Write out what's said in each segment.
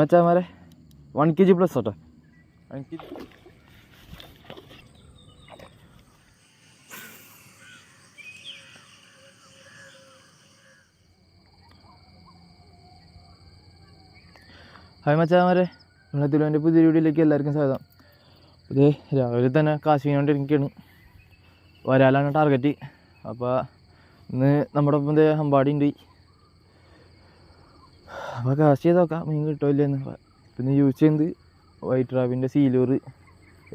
മച്ചാമാരെ one K G plus കേട്ടോ one K G hi മച്ചാമാരെ നമ്മളെ തിരുവന്റെ പുതിയ വീഡിയോയിലേക്ക് എല്ലാവർക്കും സ്വാഗതം. ഇത് രാവിലെ തന്നെ കാശ് എനിക്കാണ് വരാലാണ് ടാർഗറ്റ് അപ്പോൾ ഇന്ന് നമ്മുടെ ഒപ്പം ദേ അമ്പാടി ഉണ്ട്. അപ്പോൾ കാശ് ചെയ്ത് നോക്കാം. മീൻ കിട്ടുമില്ലെന്ന് പിന്നെ യൂസ് ചെയ്യുന്നത് വൈറ്റ് റാബിന്റെ സീലൂർ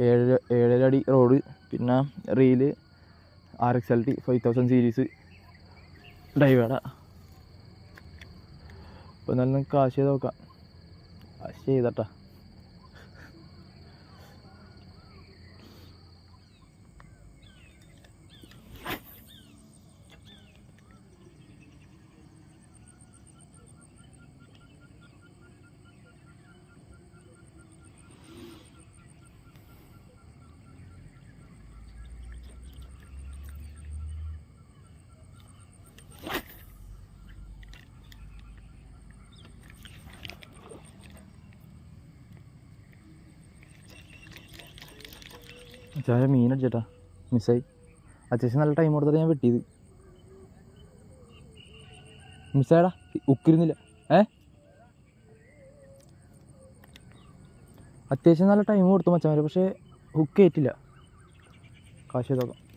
ഏഴര ഏഴര അടി റോഡ് പിന്നെ reel R X L T five thousand series ഡൈവേഡ അപ്പോൾ എന്നാലും കാശ് ചെയ്ത് നോക്കാം. കാശ് ചെയ്തട്ടാ. ചായ മീൻ അടിച്ചേട്ടാ. മിസ്സായി. അത്യാവശ്യം നല്ല ടൈം കൊടുത്തിട്ട് ഞാൻ വെട്ടിയത്. മിസ്സായടാ ഉക്കിരുന്നില്ല. ഏ? അത്യാവശ്യം നല്ല ടൈം കൊടുത്തു മച്ചാൻ പക്ഷേ ഹുക്ക് ഏറ്റില്ല. കാശ് ചെയ്തോക്കാം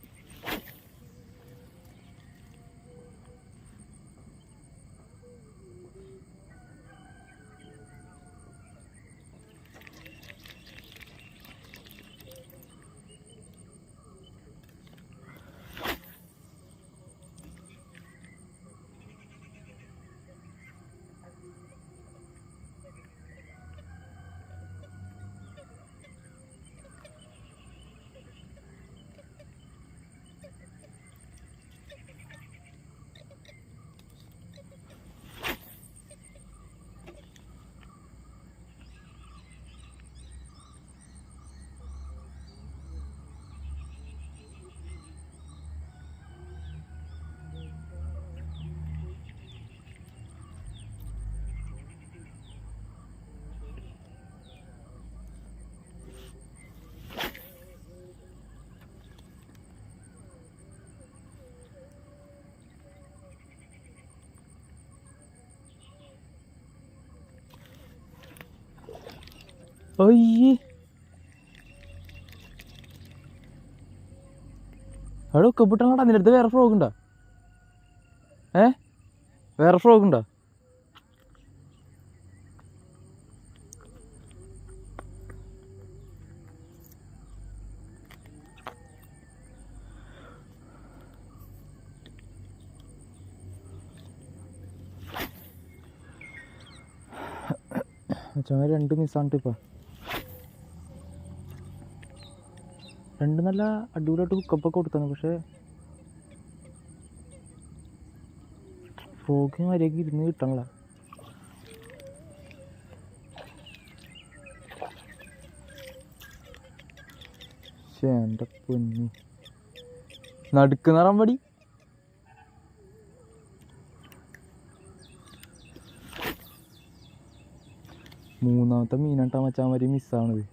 അയ്യേ. എടോ കപ്പിട്ടാണോടാ നിന്റെ അടുത്ത് വേറെ ഫ്രോഗ് ഉണ്ടോ? ഏ? വേറെ ഫ്രോഗ് ഉണ്ടോ? ചുമ രണ്ട് മിസ്സാണ് ഇപ്പം രണ്ട് നല്ല അടിപൊളിയായിട്ട് ഹുക്കപ്പൊക്കെ കൊടുത്താണ് പക്ഷേ ഫ്രോഗ് വരെയൊക്കെ ഇരുന്ന് കിട്ടണല്ല. പക്ഷേ എന്റെ പൊന്നി. നടുക്ക് നിറം പടി മൂന്നാമത്തെ മീനാട്ടാ വരെ മിസ്സാവണത്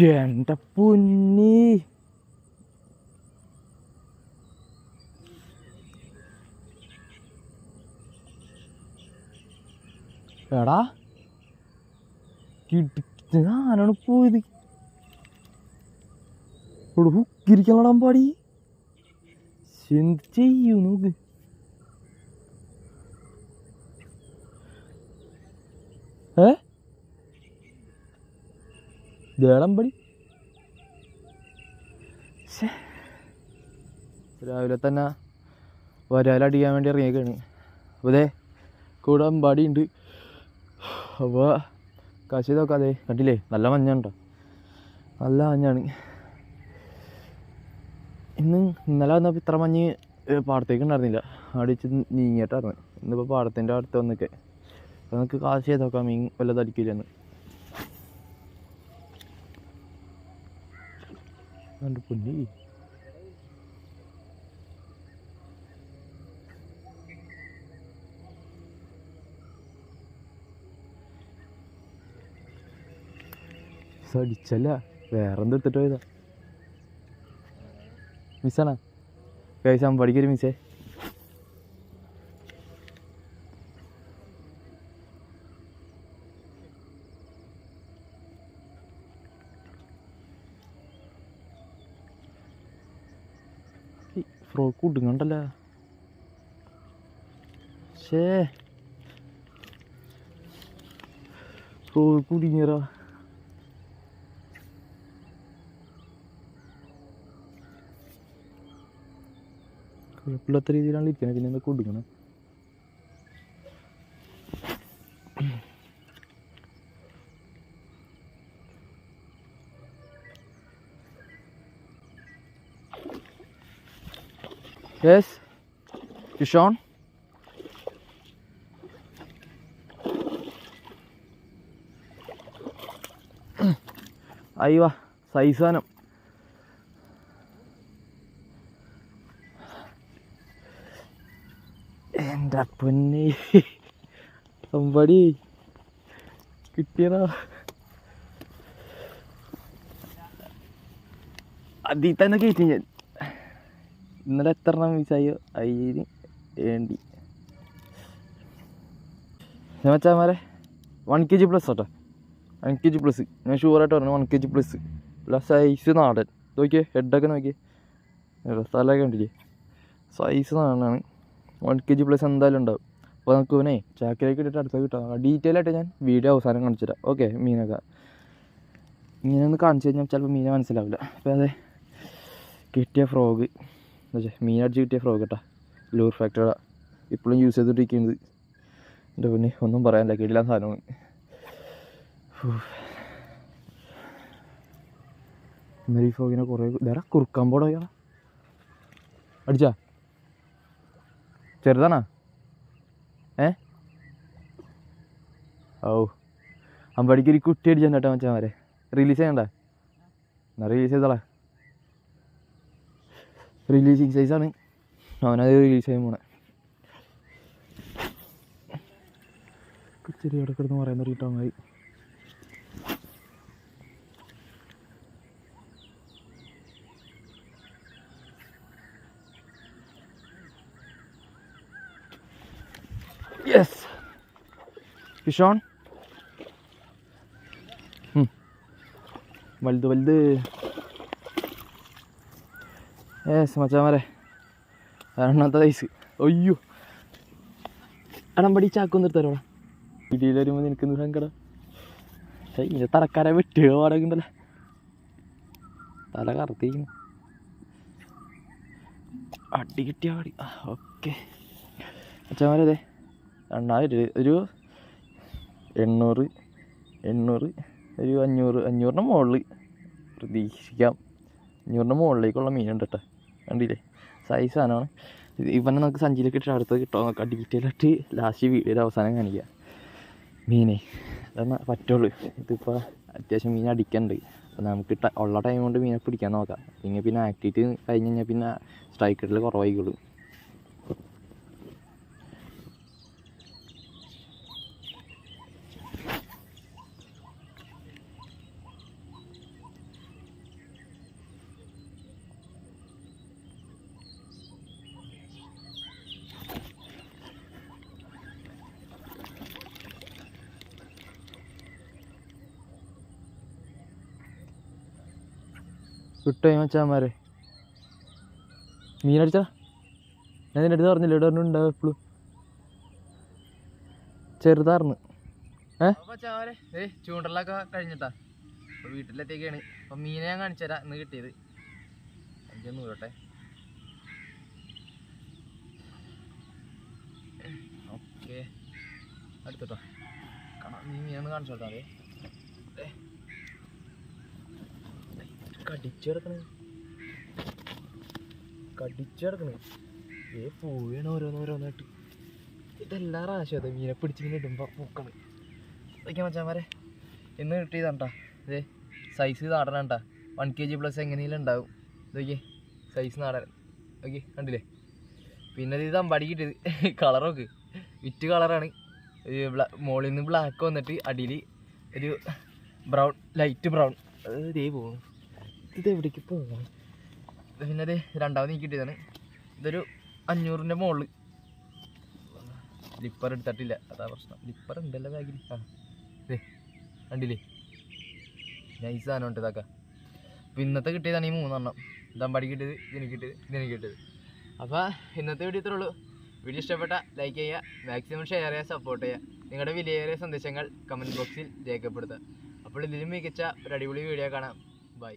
എന്റെ പൊന്നി എടാ. കിട്ടി പോയത്. ഇവിടെ ഹുക്കിരിക്കലടാൻ പാടി എന്ത് ചെയ്യൂ നോക്ക്. ഏ? ദേളമ്പടി? രാവിലെ തന്നെ വരാലടിക്കാൻ വേണ്ടി ഇറങ്ങിയേക്കാണ്. അപ്പോൾ അതെ കൂടെ അമ്പാടി ഉണ്ട്. അപ്പോൾ കാശ് നോക്കാതെ കണ്ടില്ലേ? നല്ല മഞ്ഞുണ്ടോ? നല്ല മഞ്ഞാണ്. ഇന്ന് ഇന്നലെ വന്നപ്പോൾ ഇത്ര മഞ്ഞ് പാടത്തേക്ക് ഉണ്ടായിരുന്നില്ല. അടിച്ച് നീങ്ങിയിട്ടായിരുന്നു. ഇന്നിപ്പോൾ പാടത്തിന്റെ അടുത്ത് വന്നൊക്കെ. അപ്പോൾ നമുക്ക് കാശ് ചെയ്ത് നോക്കാം. മീൻ വല്ലതും കണ്ട് പൊന്നി അടിച്ചല്ല വേറെന്ത് എടുത്തിട്ട് പോയതാ മിസ്സാണോ കഴിച്ച അമ്പടിക്കൊരു മിസ്സേ ഫ്രോക്ക് കുടുങ്ങണ്ടല്ല? ഷേ ഫ്രോക്ക് കുടുങ്ങിയറാ കുഴപ്പമില്ലാത്ത രീതിയിലാണ് ഇരിക്കുന്നത് പിന്നെ എന്താ കൊടുക്കണം യെസ് കിഷോൺ അയ്യോ സൈസ് സാധനം എന്റെ പൊന്നെ അമ്പടി കിട്ടിയതാ അതിൽ തന്നെ കയറ്റി ഞാൻ ഇന്നലെ എത്ര എണ്ണം മിസ്സായോ അതിന് വേണ്ടി മച്ചാമാരെ വൺ കെ ജി പ്ലസ് കേട്ടോ വൺ കെ ജി പ്ലസ് ഞാൻ ഷുവറായിട്ട് പറഞ്ഞു one K G plus plus size നാടൻ. നോക്കിയേ ഹെഡൊക്കെ നോക്കിയേ. സ്ഥലമൊക്കെ കണ്ടില്ലേ? സൈസ് നാടനാണ്. വൺ കെ ജി പ്ലസ് എന്തായാലും ഉണ്ടാവും. അപ്പോൾ നമുക്ക് ഇവനെ ചാക്കിലേക്ക് ഇട്ടിട്ട് അടുത്ത കിട്ടാം. ഡീറ്റെയിൽ ആയിട്ട് ഞാൻ വീഡിയോ അവസാനം കാണിച്ചു തരാം. ഓക്കെ മീനൊക്കെ. ഇങ്ങനെ ഒന്ന് കാണിച്ചു കഴിഞ്ഞാൽ ചിലപ്പോൾ മീനെ മനസ്സിലാവില്ല. അപ്പോൾ അതെ കിട്ടിയ ഫ്രോഗ് എന്താ മീൻ അടിച്ച് കിട്ടിയ കേട്ടോ ലൂർ ഫാക്ടറിയുടെ ഇപ്പോഴും യൂസ് ചെയ്തുകൊണ്ടിരിക്കുന്നത് എന്റെ പിന്നെ ഒന്നും പറയാനില്ല. കേട്ടില്ല സാധനമാണ് ഈ ഫ്രോഗിനെ കുറേ ഇതാ കുറുക്കാൻ പോടോ ഇയാളെ അടിച്ചാ. ചെറുതാണാ? ഏ? ഓ അമ്പടിക്ക് ഒരു കുട്ടി അടിച്ചാൽ കേട്ടോ മച്ചാൻ വരെ റിലീസ് ചെയ്യണ്ട. എന്നാ റിലീസ് ചെയ്തോളാ. റിലീസിങ് സൈസാണ് അവനത് റിലീസ് ചെയ്യാൻ പോണേ ചെറിയ ഇവിടെ കിടന്ന് പറയാൻ തുടങ്ങിയിട്ടോ മതി യെസ് കിഷോൺ ഉം. വലുത് വലുത്. യെസ് മച്ചാമാരെ. അണ്ണാത്ത ഐസ് അയ്യോ. അടമ്പടി ചാക്കും എടുത്തരോടാ ഇടിയിൽ വരുമ്പോൾ നിനക്ക് സങ്കട. ഇതിന്റെ തലക്കാരെ വെട്ടുക പാടൊക്കെ ഉണ്ടല്ലോ തല കറുത്തിരിക്കുന്നു. അടി കിട്ടിയ പാടി ഓക്കെ. അച്ഛന്മാരെ അതെ രണ്ടായിരം ഒരു എണ്ണൂറ് എണ്ണൂറ് ഒരു അഞ്ഞൂറ് അഞ്ഞൂറിന്റെ മുകളിൽ. പ്രതീക്ഷിക്കാം. അഞ്ഞൂറിന്റെ മുകളിലേക്കുള്ള മീനുണ്ട് കേട്ടോ. കണ്ടില്ലേ? സൈസ് സാധനമാണ്. ഇവനെ നമുക്ക് സഞ്ചിയിലേക്ക് ഇട്ട് അടുത്ത് കിട്ടുമോ നോക്കാം. ഡീറ്റെയിൽ ആയിട്ട് ലാസ്റ്റ് വീഡിയോയുടെ അവസാനം കാണിക്കുക മീനെ. അതെന്നാ പറ്റുള്ളൂ. ഇതിപ്പോൾ അത്യാവശ്യം മീൻ അടിക്കണ്ട്. അപ്പോൾ നമുക്ക് ഉള്ള ടൈം കൊണ്ട് മീനെ പിടിക്കാൻ നോക്കാം. ഇനി പിന്നെ ആക്ടിവിറ്റി കഴിഞ്ഞ് കഴിഞ്ഞാൽ പിന്നെ സ്ട്രൈക്ക് ഇടൽ കുറവായിക്കോളും. വിട്ടോ മച്ചാമാരെ മീനടിച്ചാ ഞാൻ എടുത്ത് അടുത്ത് പറഞ്ഞില്ല ഇവിടെ ഉണ്ടാവും എപ്പോഴും ചെറുതാർന്ന്. ചൂണ്ടലൊക്കെ കഴിഞ്ഞിട്ടാ. വീട്ടിലെത്തിയൊക്കെയാണ് അപ്പൊ മീനെ ഞാൻ കാണിച്ചു തരാം ഇന്ന് കിട്ടിയത്. എനിക്കൊന്ന് ഓക്കെ. അടുത്തോട്ടോ. കാണാം നീ മീനൊന്ന് കാണിച്ചോട്ടാ അതെ കടിച്ചെടുക്കണേ? കടിച്ചെടുക്കണേ? ഏ പോവുകയാണ് ഓരോന്നോരോന്നായിട്ട്. ഇതെല്ലാ പ്രാവശ്യം അതെ മീനെ പിടിച്ചിങ്ങനെ ഇടുമ്പോൾ പൂക്കണം. ഇതൊക്കെ മച്ചാമാരെ ഇന്ന് കിട്ടിയതാണ്ടാ? ഇതേ സൈസ് നാടനാണ്ടാ? വൺ കെ ജി പ്ലസ് എങ്ങനെയെങ്കിലും ഉണ്ടാവും ഇതൊക്കെ സൈസ് നാടൻ. ഓക്കെ കണ്ടില്ലേ? പിന്നെ ഇത് അമ്പാടി കിട്ടിയത്. നോക്ക്. വിറ്റ് കളറാണ് മുകളിൽ നിന്ന് ബ്ലാക്ക് വന്നിട്ട് അടിയിൽ ഒരു ബ്രൗൺ ലൈറ്റ് ബ്രൗൺ ഇതേ പോകുന്നു ഇത് എവിടേക്ക് പോകണം പിന്നെ അത് രണ്ടാമത് എനിക്ക് കിട്ടിയതാണ്. ഇതൊരു അഞ്ഞൂറിന്റെ മുകളിൽ ലിപ്പർ എടുത്തിട്ടില്ല. അതാ പ്രശ്നം. ലിപ്പർ ഉണ്ടല്ലോ ബാഗിൽ ആ കണ്ടില്ലേ? നൈസ് സാധനം ഉണ്ട് ഇതാക്കാം. അപ്പോൾ ഇന്നത്തെ കിട്ടിയതാണ് ഈ മൂന്നെണ്ണം. ദമ്പാടി കിട്ടിയത് ഇതിന് കിട്ടിയത് ഇതിന് കിട്ടിയത്. അപ്പോൾ ഇന്നത്തെ വീഡിയോ ഇത്രേ ഉള്ളൂ. വീഡിയോ ഇഷ്ടപ്പെട്ട ലൈക്ക് ചെയ്യുക മാക്സിമം ഷെയർ ചെയ്യുക സപ്പോർട്ട് ചെയ്യുക. നിങ്ങളുടെ വിലയേറിയ സന്ദേശങ്ങൾ കമന്റ് ബോക്സിൽ രേഖപ്പെടുത്തുക. അപ്പോൾ ഇതിലും മികച്ച ഒരു അടിപൊളി വീഡിയോ കാണാം. ബൈ